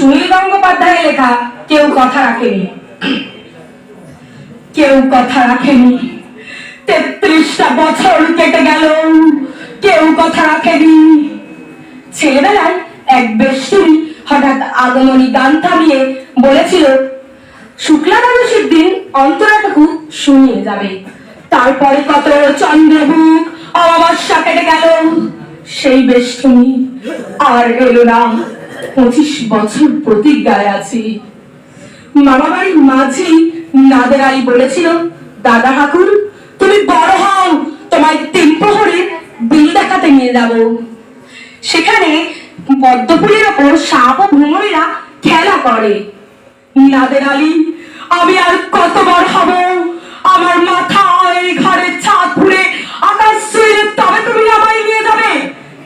সুনীল গঙ্গোপাধ্যায়ের লেখা কেউ কথা রাখেনি। কেউ কথা রাখেনি। তেত্রিশটা বছর কেটে গেল, কেউ কথা রাখেনি। ছেলেবেলায় এক বেষ্টনী হঠাৎ আগমনী গান থামিয়ে বলেছিল শুক্লা দ্বাদশীর দিন অন্তরাটুকু শুনিয়ে যাবে। তারপরে কত চন্দ্রমুখ অমাবস্যা কেটে গেল। সেই বেষ্টনী আর এলো না। পঁচিশ বছর প্রতিজ্ঞায় আছি। মামা বাড়ির মাঝি নাদের আলী বলেছিল, দাদা ঠাকুর, তুমি বড় হও, তোমায় তিন প্রহরে বিল দেখাতে নিয়ে যাব। সেখানে পদ্মফুলের ওপর সাপ ও ভ্রমণীরা খেলা করে। নাদের আলী, আমি আর কত বড় হব? আমার মাথায় ঘরের ছাদ ফুলে আকাশ ছুঁয়ে তবে তুমি আমায় নিয়ে যাবে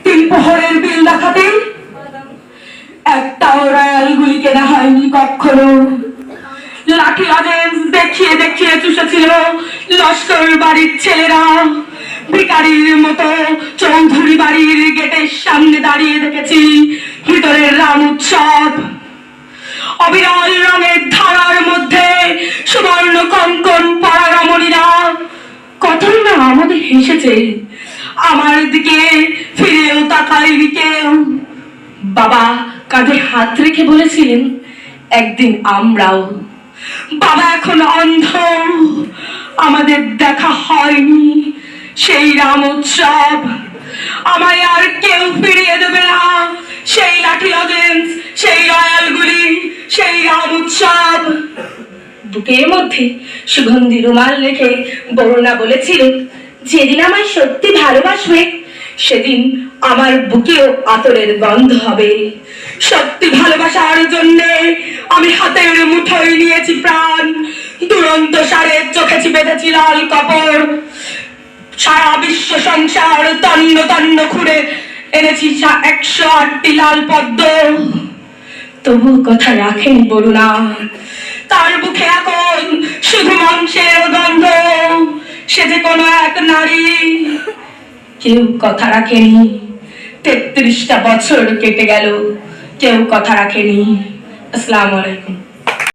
তিন প্রহরের বিল দেখাতে একটাও রয়্যালগুলি কেনা হয়নি কখনো লাঠি অজেন্স দেখিয়ে দেখিয়ে চুষেছিল লস্কর বাড়ির ছেলেরা ভিকারির মতো চৌধুরী বাড়ির গেটের সামনে দাঁড়িয়ে দেখেছি ভিতরের রাম উৎসব অবিরল রঙের ধারার মধ্যে সুবর্ণ কঙ্কন পরা রমণীরা কতই না আমাদের হেসেছে আমার দিকে ফিরেও তাকায়নি কেউ। বাবা কাঁধে হাত রেখে বলেছিলেন, একদিন আমরাও বাবা, এখন অন্ধ। আমাদের দেখা হয়নি সেই রাম উৎসব। আমায় আর কেউ ফিরিয়ে দেবে না সেই লাঠি অজেন্স সেই রয়্যালগুলি সেই রাম উৎসব। বুকের মধ্যে সুগন্ধি রুমাল রেখে বরুণা বলেছিল, যেদিন আমায় সত্যি ভালোবাসবে, সেদিন আমার বুকেও আতরের গন্ধ হবে। সত্যি ভালোবাসার জন্য আমি হাতের মুঠোয় নিয়েছি প্রাণ। দুরন্ত সারে চোখে বেঁধেছি লাল কাপড় সারা বিশ্ব সংসার তন্ন তন্ন খুঁড়ে এনেছি একশো আটটি লাল পদ্ম। তবু কথা রাখেন বরুণা তার বুকে এখন শুধু মাংসের গন্ধ। সে যে কোনো এক নারী, কেউ কথা রাখেনি। তেত্রিশটা বছর কেটে গেল। কেউ কথা রাখেনি আসসালামু আলাইকুম